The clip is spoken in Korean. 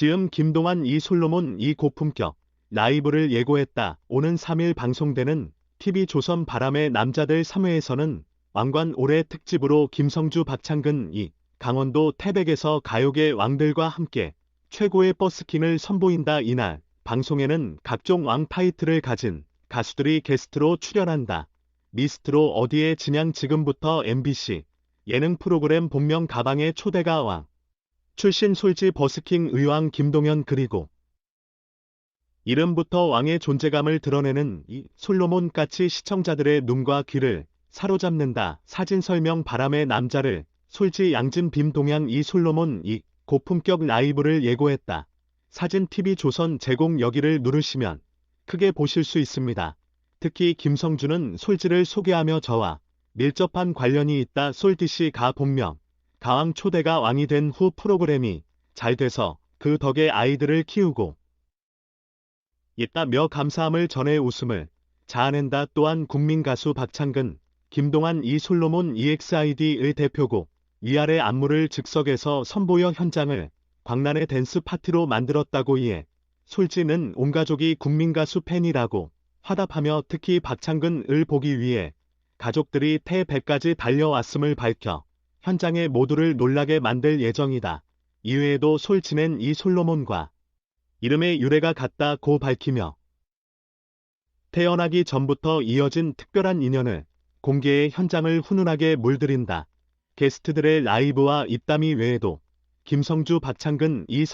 지음 김동완 이 솔로몬 이 고품격 라이브를 예고했다. 오는 3일 방송되는 TV조선 바람의 남자들 3회에서는 왕관 올해 특집으로 김성주 박창근 이 강원도 태백에서 가요계 왕들과 함께 최고의 버스킹을 선보인다 이날 방송에는 각종 왕 타이틀을 가진 가수들이 게스트로 출연한다. 미스트로 어디에 진양 지금부터 MBC 예능 프로그램 본명 가방의 초대가 왕 출신 솔지 버스킹 의왕 김동현 그리고 이름부터 왕의 존재감을 드러내는 이 솔로몬까지 시청자들의 눈과 귀를 사로잡는다. 사진 설명 바람의 남자를 솔지 양진 빔동양 이 솔로몬 이 고품격 라이브를 예고했다. 사진 TV 조선 제공 여기를 누르시면 크게 보실 수 있습니다. 특히 김성주는 솔지를 소개하며 저와 밀접한 관련이 있다. 솔디씨 가 본명 가왕 초대가 왕이 된 후 프로그램이 잘 돼서 그 덕에 아이들을 키우고 있다며 감사함을 전해 웃음을 자아낸다. 또한 국민 가수 박창근, 김동완 이솔로몬 EXID의 대표곡 위아래 안무를 즉석에서 선보여 현장을 광란의 댄스 파티로 만들었다고 이에 솔지는 온 가족이 국민 가수 팬이라고 화답하며 특히 박창근을 보기 위해 가족들이 태백까지 달려왔음을 밝혀 현장의 모두를 놀라게 만들 예정이다. 이외에도 솔지는 이 솔로몬과 이름의 유래가 같다고 밝히며 태어나기 전부터 이어진 특별한 인연을 공개해 현장을 훈훈하게 물들인다. 게스트들의 라이브와 입담이 외에도 김성주 박창근 이 선...